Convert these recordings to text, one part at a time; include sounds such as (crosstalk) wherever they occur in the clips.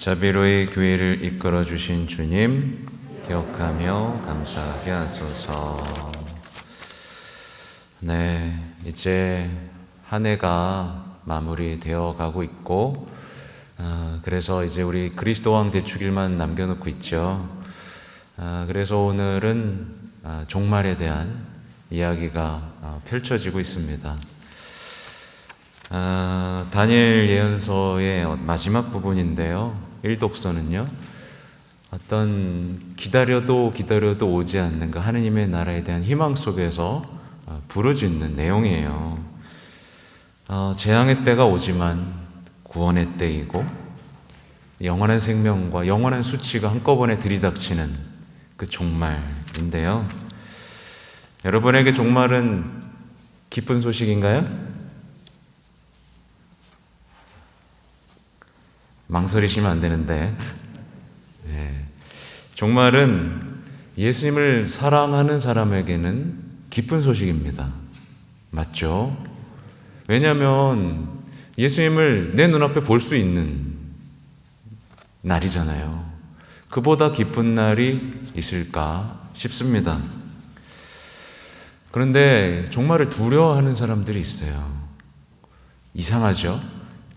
자비로의 교회를 이끌어 주신 주님 기억하며 감사하게 하소서. 네, 이제 한 해가 마무리되어 가고 있고, 아, 그래서 이제 우리 그리스도 왕 대축일만 남겨놓고 있죠. 아, 그래서 오늘은 아, 종말에 대한 이야기가 아, 펼쳐지고 있습니다. 아, 다니엘 예언서의 마지막 부분인데요. 일독서는요. 어떤 기다려도 기다려도 오지 않는 그 하느님의 나라에 대한 희망 속에서 어, 부르짖는 내용이에요. 어, 재앙의 때가 오지만 구원의 때이고 영원한 생명과 영원한 수치가 한꺼번에 들이닥치는 그 종말인데요. 여러분에게 종말은 기쁜 소식인가요? 망설이시면 안 되는데 네. 종말은 예수님을 사랑하는 사람에게는 기쁜 소식입니다. 맞죠? 왜냐하면 예수님을 내 눈앞에 볼 수 있는 날이잖아요. 그보다 기쁜 날이 있을까 싶습니다. 그런데 종말을 두려워하는 사람들이 있어요. 이상하죠?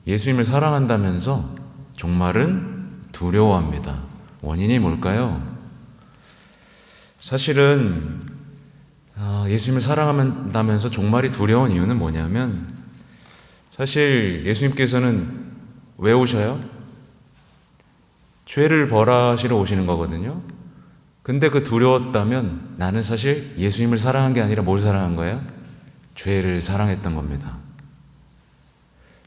예수님을 사랑한다면서 종말은 두려워합니다. 원인이 뭘까요? 사실은 아, 예수님을 사랑한다면서 종말이 두려운 이유는 뭐냐면 사실 예수님께서는 왜 오셔요? 죄를 벌하시러 오시는 거거든요. 근데 그 두려웠다면 나는 사실 예수님을 사랑한 게 아니라 뭘 사랑한 거예요? 죄를 사랑했던 겁니다.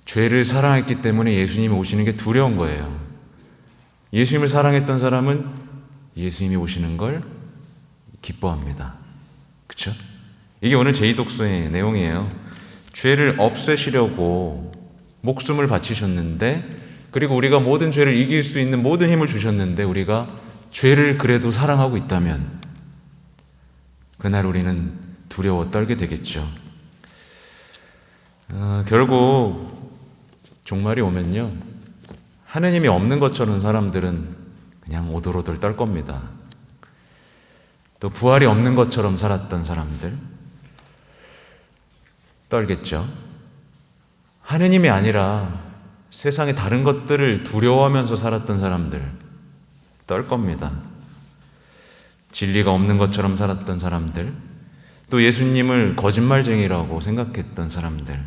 죄를 사랑했기 때문에 예수님이 오시는 게 두려운 거예요. 예수님을 사랑했던 사람은 예수님이 오시는 걸 기뻐합니다. 그쵸? 이게 오늘 제2독서의 내용이에요. 죄를 없애시려고 목숨을 바치셨는데, 그리고 우리가 모든 죄를 이길 수 있는 모든 힘을 주셨는데, 우리가 죄를 그래도 사랑하고 있다면, 그날 우리는 두려워 떨게 되겠죠. 어, 결국 종말이 오면요. 하느님이 없는 것처럼 사람들은 그냥 오돌오돌 떨 겁니다. 또 부활이 없는 것처럼 살았던 사람들 떨겠죠. 하느님이 아니라 세상의 다른 것들을 두려워하면서 살았던 사람들 떨 겁니다. 진리가 없는 것처럼 살았던 사람들, 또 예수님을 거짓말쟁이라고 생각했던 사람들,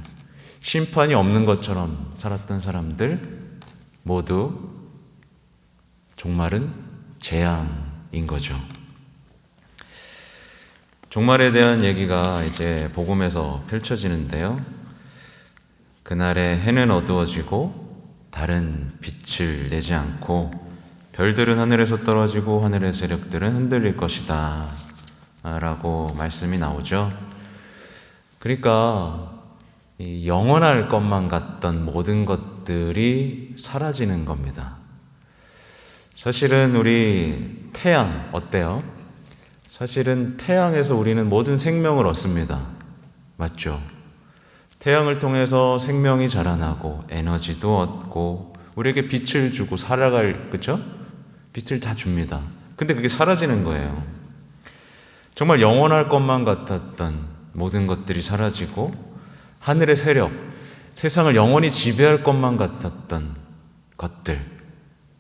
심판이 없는 것처럼 살았던 사람들 모두 종말은 재앙인 거죠. 종말에 대한 얘기가 이제 복음에서 펼쳐지는데요. 그날에 해는 어두워지고 달은 빛을 내지 않고 별들은 하늘에서 떨어지고 하늘의 세력들은 흔들릴 것이다. 라고 말씀이 나오죠. 그러니까 영원할 것만 같던 모든 것들이 사라지는 겁니다. 사실은 우리 태양 어때요? 사실은 태양에서 우리는 모든 생명을 얻습니다. 맞죠? 태양을 통해서 생명이 자라나고 에너지도 얻고 우리에게 빛을 주고 살아갈 그죠? 빛을 다 줍니다. 근데 그게 사라지는 거예요. 정말 영원할 것만 같았던 모든 것들이 사라지고 하늘의 세력, 세상을 영원히 지배할 것만 같았던 것들,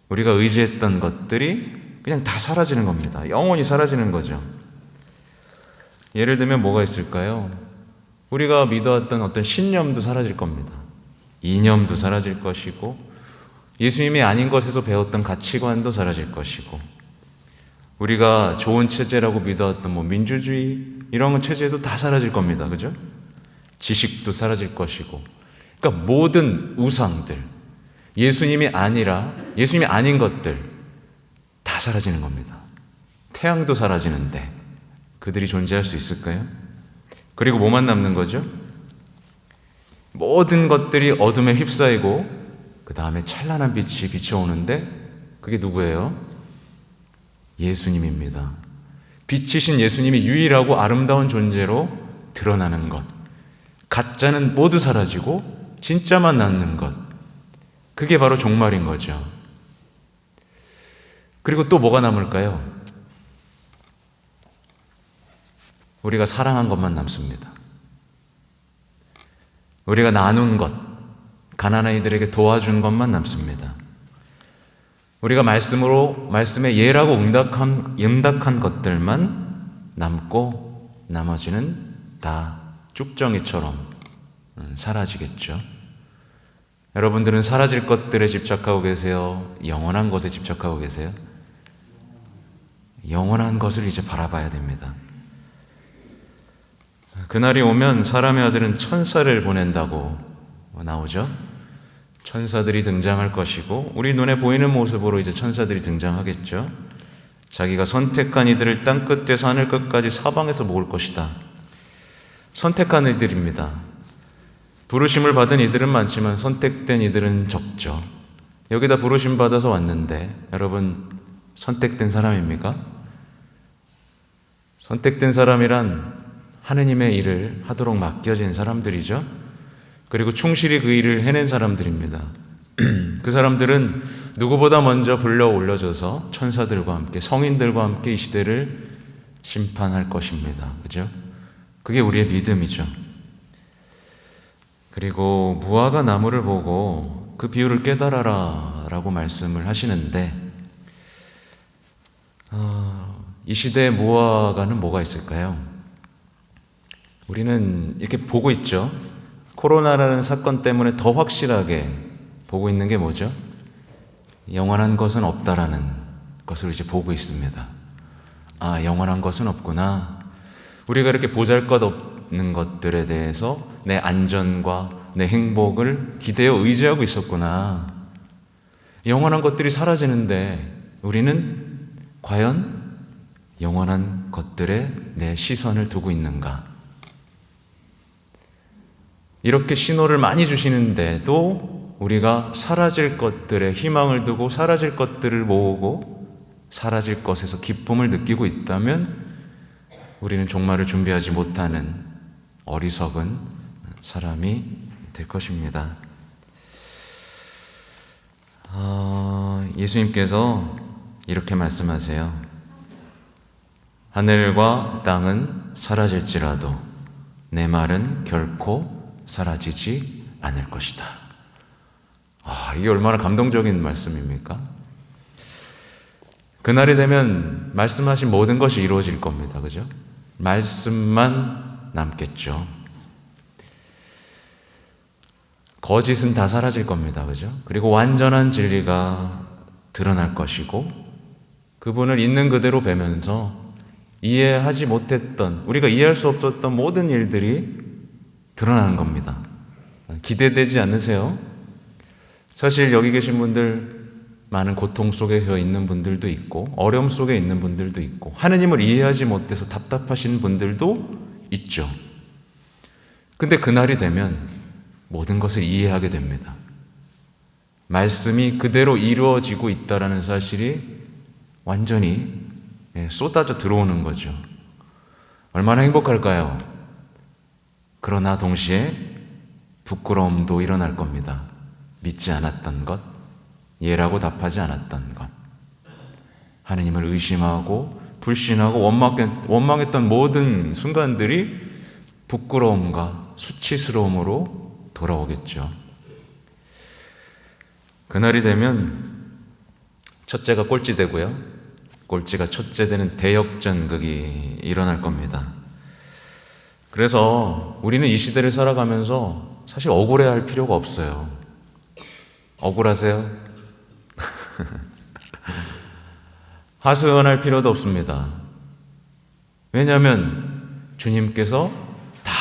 우리가 의지했던 것들이 그냥 다 사라지는 겁니다. 영원히 사라지는 거죠. 예를 들면 뭐가 있을까요? 우리가 믿어왔던 어떤 신념도 사라질 겁니다. 이념도 사라질 것이고, 예수님이 아닌 것에서 배웠던 가치관도 사라질 것이고, 우리가 좋은 체제라고 믿어왔던 뭐 민주주의 이런 체제도 다 사라질 겁니다. 그죠? 지식도 사라질 것이고, 그러니까 모든 우상들, 예수님이 아니라 예수님이 아닌 것들 다 사라지는 겁니다. 태양도 사라지는데 그들이 존재할 수 있을까요? 그리고 뭐만 남는 거죠? 모든 것들이 어둠에 휩싸이고 그 다음에 찬란한 빛이 비춰오는데 그게 누구예요? 예수님입니다. 빛이신 예수님이 유일하고 아름다운 존재로 드러나는 것. 가짜는 모두 사라지고 진짜만 남는 것. 그게 바로 종말인 거죠. 그리고 또 뭐가 남을까요? 우리가 사랑한 것만 남습니다. 우리가 나눈 것, 가난한 이들에게 도와준 것만 남습니다. 우리가 말씀으로 말씀에 예라고 응답한 응답한 것들만 남고 나머지는 다 쭉정이처럼 음, 사라지겠죠. 여러분들은 사라질 것들에 집착하고 계세요? 영원한 것에 집착하고 계세요? 영원한 것을 이제 바라봐야 됩니다. 그날이 오면 사람의 아들은 천사를 보낸다고 나오죠. 천사들이 등장할 것이고 우리 눈에 보이는 모습으로 이제 천사들이 등장하겠죠. 자기가 선택한 이들을 땅 끝에서 하늘 끝까지 사방에서 모을 것이다. 선택한 이들입니다. 부르심을 받은 이들은 많지만 선택된 이들은 적죠. 여기다 부르심 받아서 왔는데 여러분 선택된 사람입니까? 선택된 사람이란 하느님의 일을 하도록 맡겨진 사람들이죠. 그리고 충실히 그 일을 해낸 사람들입니다. (clears throat) 그 사람들은 누구보다 먼저 불러 올려져서 천사들과 함께 성인들과 함께 이 시대를 심판할 것입니다. 그죠? 그게 우리의 믿음이죠. 그리고 무화과 나무를 보고 그 비유를 깨달아라 라고 말씀을 하시는데 어, 이 시대의 무화과는 뭐가 있을까요? 우리는 이렇게 보고 있죠. 코로나라는 사건 때문에 더 확실하게 보고 있는 게 뭐죠? 영원한 것은 없다라는 것을 이제 보고 있습니다. 아, 영원한 것은 없구나. 우리가 이렇게 보잘 것 없는 것들에 대해서 내 안전과 내 행복을 기대어 의지하고 있었구나. 영원한 것들이 사라지는데 우리는 과연 영원한 것들에 내 시선을 두고 있는가? 이렇게 신호를 많이 주시는데도 우리가 사라질 것들에 희망을 두고 사라질 것들을 모으고 사라질 것에서 기쁨을 느끼고 있다면 우리는 종말을 준비하지 못하는 어리석은 사람이 될 것입니다. 어, 예수님께서 이렇게 말씀하세요. 하늘과 땅은 사라질지라도 내 말은 결코 사라지지 않을 것이다. 아, 이게 얼마나 감동적인 말씀입니까? 그날이 되면 말씀하신 모든 것이 이루어질 겁니다. 그죠? 말씀만 남겠죠. 거짓은 다 사라질 겁니다. 그죠? 그리고 완전한 진리가 드러날 것이고 그분을 있는 그대로 뵈면서 이해하지 못했던 우리가 이해할 수 없었던 모든 일들이 드러나는 겁니다. 기대되지 않으세요? 사실 여기 계신 분들 많은 고통 속에서 있는 분들도 있고 어려움 속에 있는 분들도 있고 하느님을 이해하지 못해서 답답하신 분들도 있죠. 근데 그날이 되면 모든 것을 이해하게 됩니다. 말씀이 그대로 이루어지고 있다라는 사실이 완전히 예, 쏟아져 들어오는 거죠. 얼마나 행복할까요? 그러나 동시에 부끄러움도 일어날 겁니다. 믿지 않았던 것, 예라고 답하지 않았던 것, 하느님을 의심하고 불신하고 원망했던 모든 순간들이 부끄러움과 수치스러움으로 돌아오겠죠. 그날이 되면 첫째가 꼴찌 되고요. 꼴찌가 첫째 되는 대역전극이 일어날 겁니다. 그래서 우리는 이 시대를 살아가면서 사실 억울해 할 필요가 없어요. 억울하세요? (laughs) 하소연할 필요도 없습니다. 왜냐하면 주님께서 다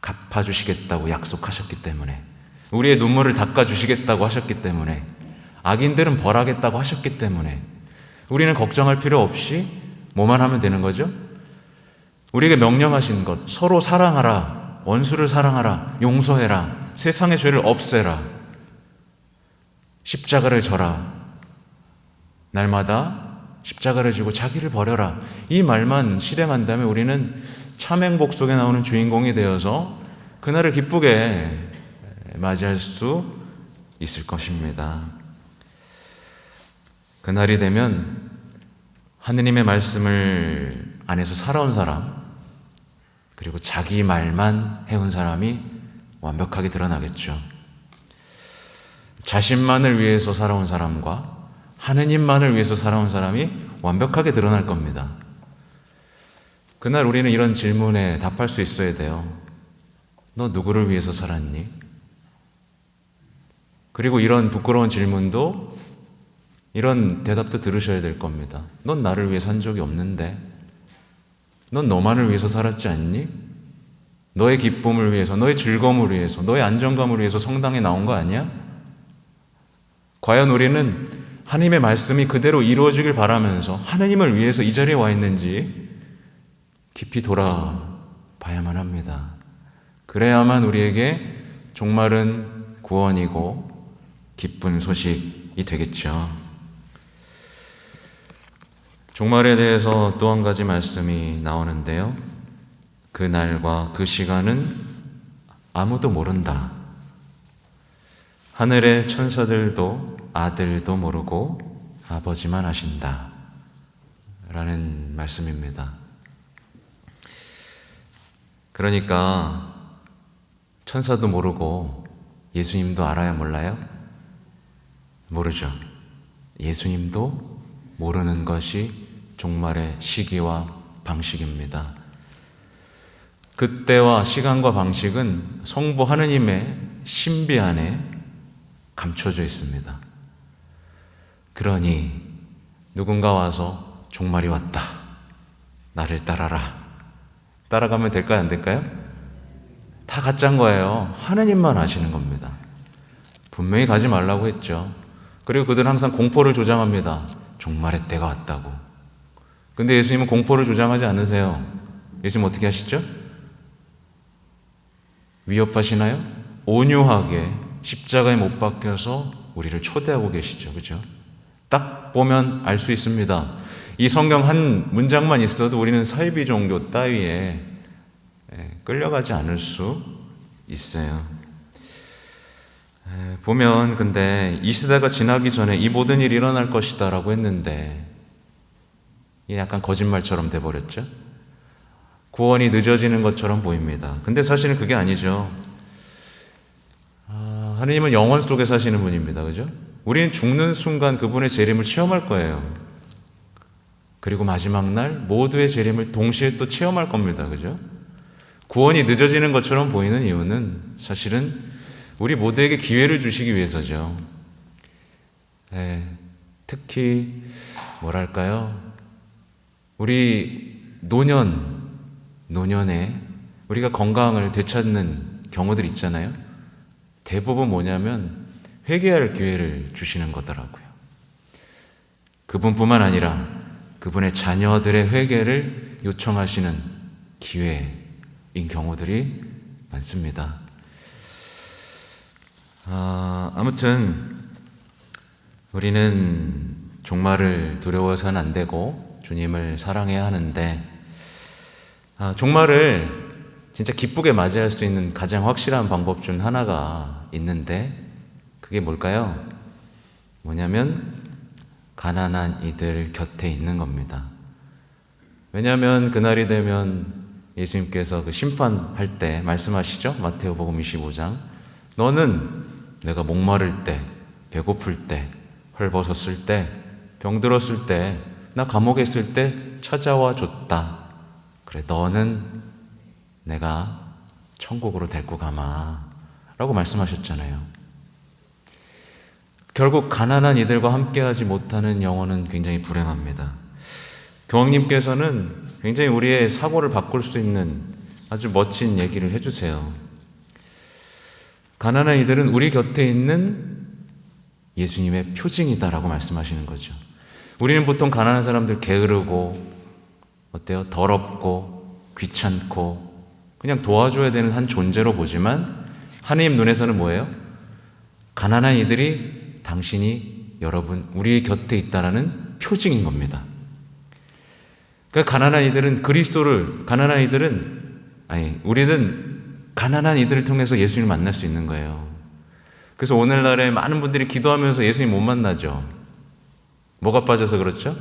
갚아주시겠다고 약속하셨기 때문에 우리의 눈물을 닦아주시겠다고 하셨기 때문에 악인들은 벌하겠다고 하셨기 때문에 우리는 걱정할 필요 없이 뭐만 하면 되는 거죠? 우리에게 명령하신 것, 서로 사랑하라, 원수를 사랑하라, 용서해라, 세상의 죄를 없애라, 십자가를 져라, 날마다 십자가를 지고 자기를 버려라. 이 말만 실행한다면 우리는 참 행복 속에 나오는 주인공이 되어서 그날을 기쁘게 맞이할 수 있을 것입니다. 그날이 되면 하느님의 말씀을 안에서 살아온 사람, 그리고 자기 말만 해온 사람이 완벽하게 드러나겠죠. 자신만을 위해서 살아온 사람과 하느님만을 위해서 살아온 사람이 완벽하게 드러날 겁니다. 그날 우리는 이런 질문에 답할 수 있어야 돼요. 너 누구를 위해서 살았니? 그리고 이런 부끄러운 질문도 이런 대답도 들으셔야 될 겁니다. 넌 나를 위해 산 적이 없는데? 넌 너만을 위해서 살았지 않니? 너의 기쁨을 위해서, 너의 즐거움을 위해서, 너의 안정감을 위해서 성당에 나온 거 아니야? 과연 우리는 하나님의 말씀이 그대로 이루어지길 바라면서 하나님을 위해서 이 자리에 와 있는지 깊이 돌아봐야만 합니다. 그래야만 우리에게 종말은 구원이고 기쁜 소식이 되겠죠. 종말에 대해서 또 한 가지 말씀이 나오는데요. 그 날과 그 시간은 아무도 모른다. 하늘의 천사들도 아들도 모르고 아버지만 아신다. 라는 말씀입니다. 그러니까 천사도 모르고 예수님도 알아야 몰라요? 모르죠. 예수님도 모르는 것이 종말의 시기와 방식입니다. 그때와 시간과 방식은 성부 하느님의 신비 안에 감춰져 있습니다. 그러니 누군가 와서 종말이 왔다. 나를 따라라. 따라가면 될까요? 안 될까요? 다 가짜인 거예요. 하느님만 아시는 겁니다. 분명히 가지 말라고 했죠. 그리고 그들은 항상 공포를 조장합니다. 종말의 때가 왔다고. 근데 예수님은 공포를 조장하지 않으세요. 예수님 어떻게 하시죠? 위협하시나요? 온유하게 십자가에 못 박혀서 우리를 초대하고 계시죠. 그죠? 딱 보면 알 수 있습니다. 이 성경 한 문장만 있어도 우리는 사이비 종교 따위에 예, 끌려가지 않을 수 있어요. 예, 보면 근데 이 시대가 지나기 전에 이 모든 일이 일어날 것이다라고 했는데 약간 거짓말처럼 돼버렸죠. 구원이 늦어지는 것처럼 보입니다. 근데 사실은 그게 아니죠. 아, 하느님은 영원 속에 사시는 분입니다. 그죠? 우리는 죽는 순간 그분의 재림을 체험할 거예요. 그리고 마지막 날 모두의 재림을 동시에 또 체험할 겁니다. 그죠? 구원이 늦어지는 것처럼 보이는 이유는 사실은 우리 모두에게 기회를 주시기 위해서죠. 네, 특히 뭐랄까요? 우리 노년, 노년에 우리가 건강을 되찾는 경우들 있잖아요. 대부분 뭐냐면 회개할 기회를 주시는 거더라고요. 그분뿐만 아니라 그분의 자녀들의 회개를 요청하시는 기회인 경우들이 많습니다. 아, 아무튼 우리는 종말을 두려워서는 안 되고 주님을 사랑해야 하는데 아, 종말을 진짜 기쁘게 맞이할 수 있는 가장 확실한 방법 중 하나가 있는데 그게 뭘까요? 뭐냐면 가난한 이들 곁에 있는 겁니다. 왜냐하면 그날이 되면 예수님께서 그 심판할 때 말씀하시죠? 마테오복음 25장 너는 내가 목마를 때, 배고플 때, 헐벗었을 때, 병들었을 때, 나 감옥에 있을 때 찾아와 줬다. 그래, 너는 내가 천국으로 데리고 가마. 라고 말씀하셨잖아요. 결국 가난한 이들과 함께하지 못하는 영혼은 굉장히 불행합니다. 교황님께서는 굉장히 우리의 사고를 바꿀 수 있는 아주 멋진 얘기를 해주세요. 가난한 이들은 우리 곁에 있는 예수님의 표징이다라고 말씀하시는 거죠. 우리는 보통 가난한 사람들 게으르고 어때요? 더럽고 귀찮고 그냥 도와줘야 되는 한 존재로 보지만 하나님 눈에서는 뭐예요? 가난한 이들이 당신이 여러분 우리 곁에 있다라는 표징인 겁니다. 그러니까 가난한 이들은 그리스도를 가난한 이들은 아니 우리는 가난한 이들을 통해서 예수님을 만날 수 있는 거예요. 그래서 오늘날에 많은 분들이 기도하면서 예수님 못 만나죠. 뭐가 빠져서 그렇죠?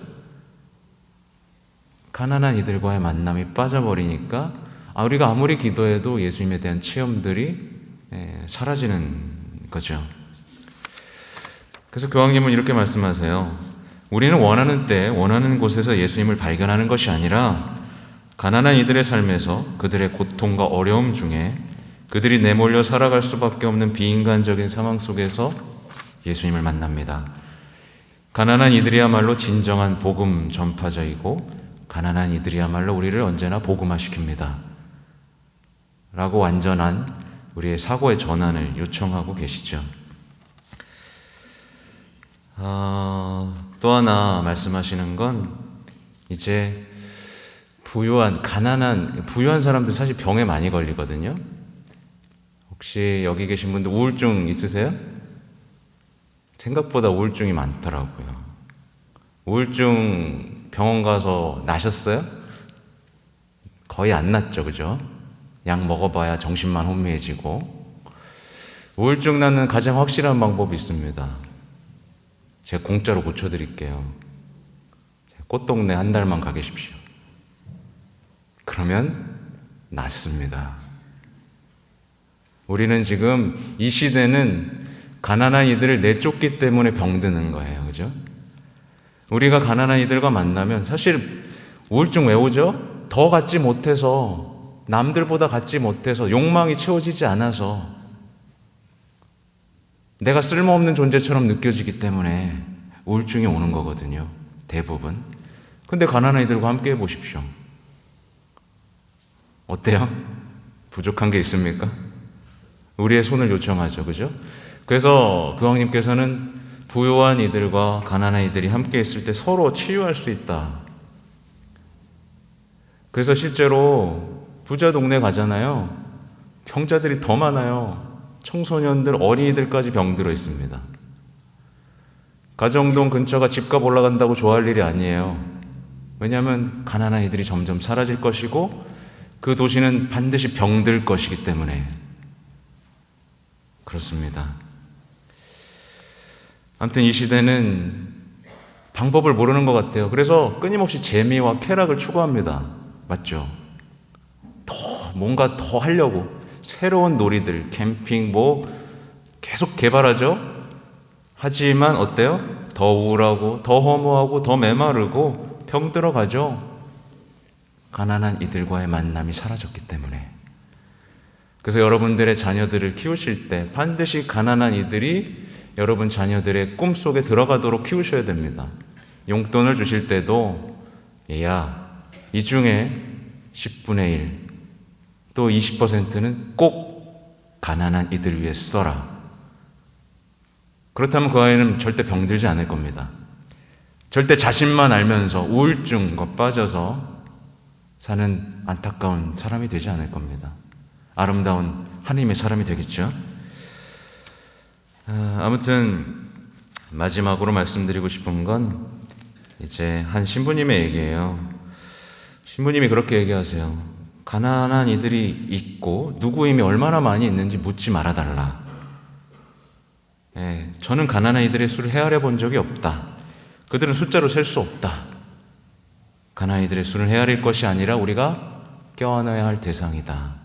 가난한 이들과의 만남이 빠져버리니까 아, 우리가 아무리 기도해도 예수님에 대한 체험들이 예, 사라지는 거죠. 그래서 교황님은 이렇게 말씀하세요. 우리는 원하는 때, 원하는 곳에서 예수님을 발견하는 것이 아니라 가난한 이들의 삶에서 그들의 고통과 어려움 중에 그들이 내몰려 살아갈 수밖에 없는 비인간적인 상황 속에서 예수님을 만납니다. 가난한 이들이야말로 진정한 복음 전파자이고 가난한 이들이야말로 우리를 언제나 복음화시킵니다. 라고 완전한 우리의 사고의 전환을 요청하고 계시죠. 어, 또 하나 말씀하시는 건 이제 부유한 가난한 부유한 사람들 사실 병에 많이 걸리거든요. 혹시 여기 계신 분들 우울증 있으세요? 생각보다 우울증이 많더라고요. 우울증 병원 가서 나셨어요? 거의 안 났죠, 그죠? 약 먹어봐야 정신만 혼미해지고. 우울증 낫는 가장 확실한 방법이 있습니다. 제가 공짜로 고쳐드릴게요. 꽃동네 한 달만 가 계십시오. 그러면 낫습니다. 우리는 지금 이 시대는 가난한 이들을 내쫓기 때문에 병드는 거예요. 그죠? 우리가 가난한 이들과 만나면 사실 우울증 왜 오죠? 더 갖지 못해서 남들보다 갖지 못해서 욕망이 채워지지 않아서 내가 쓸모없는 존재처럼 느껴지기 때문에 우울증이 오는 거거든요. 대부분. 근데 가난한 이들과 함께 해 보십시오. 어때요? 부족한 게 있습니까? 우리의 손을 요청하죠. 그죠? 그래서 교황님께서는 부유한 이들과 가난한 이들이 함께 있을 때 서로 치유할 수 있다. 그래서 실제로 부자 동네 가잖아요. 병자들이 더 많아요. 청소년들, 어린이들까지 병들어 있습니다. 가정동 근처가 집값 올라간다고 좋아할 일이 아니에요. 왜냐하면 가난한 이들이 점점 사라질 것이고 그 도시는 반드시 병들 것이기 때문에 그렇습니다. 아무튼 이 시대는 방법을 모르는 것 같아요. 그래서 끊임없이 재미와 쾌락을 추구합니다. 맞죠? 더 뭔가 더 하려고 새로운 놀이들, 캠핑 뭐 계속 개발하죠. 하지만 어때요? 더 우울하고 더 허무하고 더 메마르고 병 들어 가죠. 가난한 이들과의 만남이 사라졌기 때문에. 그래서 여러분들의 자녀들을 키우실 때 반드시 가난한 이들이 여러분 자녀들의 꿈 속에 들어가도록 키우셔야 됩니다. 용돈을 주실 때도 얘야, 이 중에 10분의 1, 또 20%는 꼭 가난한 이들 위해 써라. 그렇다면 그 아이는 절대 병들지 않을 겁니다. 절대 자신만 알면서 우울증과 빠져서 사는 안타까운 사람이 되지 않을 겁니다. 아름다운 하나님의 사람이 되겠죠. 아, 아무튼 마지막으로 말씀드리고 싶은 건 이제 한 신부님의 얘기예요. 신부님이 그렇게 얘기하세요. 가난한 이들이 있고 누구 힘이 얼마나 많이 있는지 묻지 말아달라. 예, 저는 가난한 이들의 수를 헤아려 본 적이 없다. 그들은 숫자로 셀 수 없다. 가난한 이들의 수를 헤아릴 것이 아니라 우리가 껴안아야 할 대상이다.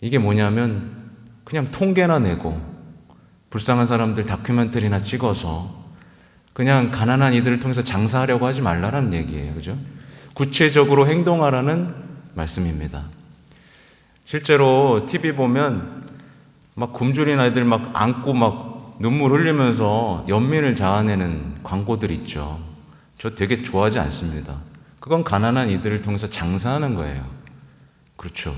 이게 뭐냐면 그냥 통계나 내고 불쌍한 사람들 다큐멘터리나 찍어서 그냥 가난한 이들을 통해서 장사하려고 하지 말라라는 얘기예요. 그죠? 구체적으로 행동하라는 말씀입니다. 실제로 TV 보면 막 굶주린 아이들 막 안고 막 눈물 흘리면서 연민을 자아내는 광고들 있죠. 저 되게 좋아하지 않습니다. 그건 가난한 이들을 통해서 장사하는 거예요. 그렇죠.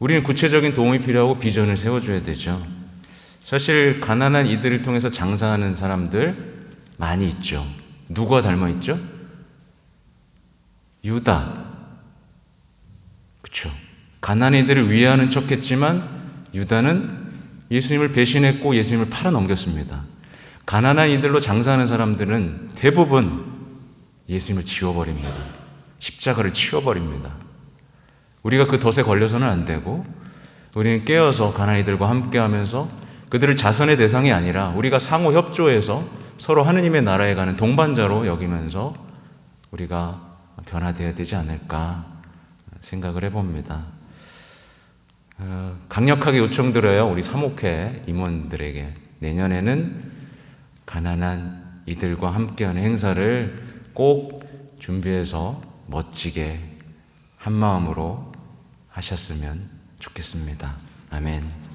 우리는 구체적인 도움이 필요하고 비전을 세워줘야 되죠. 사실 가난한 이들을 통해서 장사하는 사람들 많이 있죠. 누가 닮아 있죠? 유다. 그렇죠. 가난한 이들을 위하는 척했지만 유다는 예수님을 배신했고 예수님을 팔아넘겼습니다. 가난한 이들로 장사하는 사람들은 대부분 예수님을 지워버립니다. 십자가를 치워버립니다. 우리가 그 덫에 걸려서는 안 되고 우리는 깨어서 가난이들과 함께 하면서 그들을 자선의 대상이 아니라 우리가 상호 협조해서 서로 하느님의 나라에 가는 동반자로 여기면서 우리가 변화되어야 되지 않을까 생각을 해봅니다. 어, 강력하게 요청드려요. 우리 사목회 임원들에게. 내년에는 가난한 이들과 함께하는 행사를 꼭 준비해서 멋지게 한 마음으로 하셨으면 좋겠습니다. 아멘.